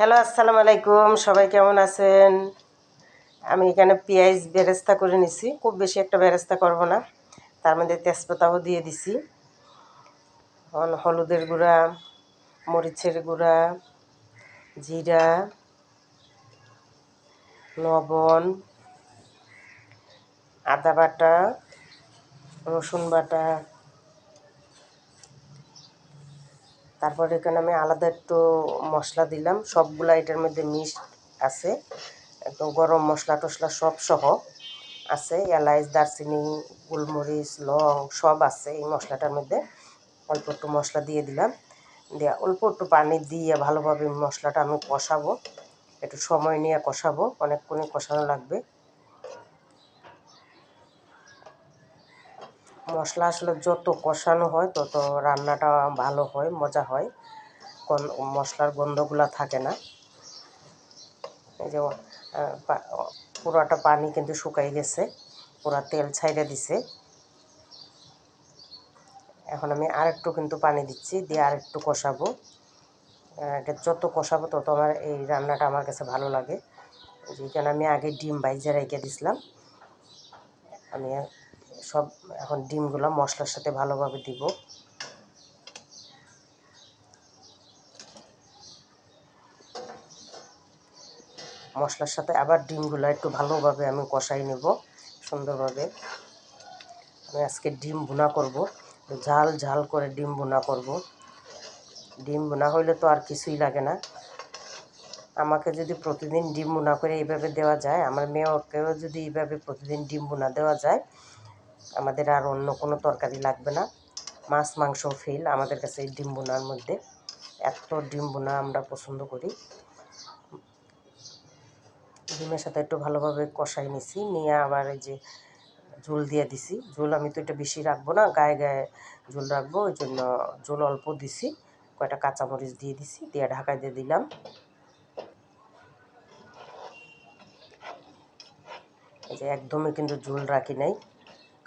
Hello, আসসালামু আলাইকুম। সবাই কেমন আছেন? আমি এখানে পেঁয়াজ বেরেস্তা করে নিছি। খুব বেশি একটা বেরেস্তা করব না। তার মধ্যে তেজপাতাও দিয়ে দিছি। হলুদের গুঁড়া, মরিচের গুঁড়া, জিরা, লবণ, আদা বাটা, রসুন বাটা তারপর এখানে আমি আলাদা একটু মশলা দিলাম। সবগুলা এটার মধ্যে মিক্স আছে। একদম গরম মশলা টশলা সব সহ আছে। এলাচ দারচিনি, গোলমরিচ, লং সব আছে এই মশলাটার মধ্যে। অল্প একটু মশলা দিয়ে দিলাম। দিয়ে অল্প একটু পানি দিয়ে ভালোভাবে মশলাটা আমি কষাবো। একটু সময় নিয়ে কষাবো। অনেকক্ষণই কষানো লাগবে। মশলা আসলে যত কষানো হয়, তত রান্নাটা ভালো হয়, মজা হয়। কোন মশলার গন্ধগুলো থাকে না। এই যে পুরাটা পানি কিন্তু শুকাই গেছে, পুরা তেল ছাইড়ে দিছে। এখন আমি আরেকটু কিন্তু পানি দিচ্ছি, দিয়ে আরেকটু কষাবো। এটা যত কষাবো তত আমার এই রান্নাটা আমার কাছে ভালো লাগে। যেখানে আমি আগে ডিম বাইজে রেখে দিছিলাম। আমি সব এখন ডিমগুলো মশলার সাথে ভালোভাবে দিব। মশলার সাথে আবার ডিমগুলো একটু ভালোভাবে আমি কষাই নেব সুন্দরভাবে। আমি আজকে ডিম ভুনা করব, ঝাল ঝাল করে ডিম ভুনা করব। ডিম ভুনা হইলে তো আর কিছুই লাগে না। আমাকে যদি প্রতিদিন ডিম ভুনা করে এইভাবে দেওয়া যায়, আমার মেয়েকেও যদি এইভাবে প্রতিদিন ডিম ভুনা দেওয়া যায় আমাদের আর অন্য কোনো তরকারি লাগবে না। মাছ, মাংস, ফেল আমাদের কাছে এই ডিম বোনার মধ্যে। এত ডিম বোনা আমরা পছন্দ করি। ডিমের সাথে একটু ভালোভাবে কষাই নিছি, নিয়ে আবার এই যে ঝোল দিয়ে দিছি। ঝোল আমি তো এটা বেশি রাখব না, গায়ে গায়ে ঝোল রাখব, ওই জন্য ঝোল অল্প দিছি। কয়টা কাঁচামরিচ দিয়ে দিছি, দিয়ে ঢাকায় দিয়ে দিলাম। এই যে একদমই কিন্তু ঝোল রাখি নাই।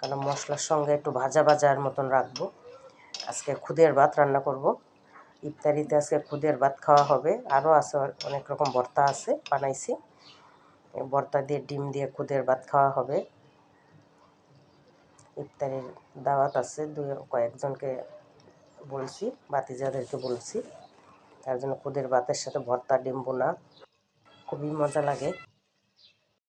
কারণ মশলার সঙ্গে একটু ভাজা ভাজার মতন রাখব। আজকে খুদের ভাত রান্না করব। ইফতারিতে আজকে খুদের ভাত খাওয়া হবে। আরও আছে অনেক রকম ভর্তা আছে, বানাইছি। ভর্তা দিয়ে, ডিম দিয়ে খুদের ভাত খাওয়া হবে। ইফতারির দাওয়াত আছে, দুই কয়েকজনকে বলছি বাতিজাদেরকে বলছি। তার জন্য খুদের ভাতের সাথে ভর্তা, ডিম বোনা। খুবই মজা লাগে।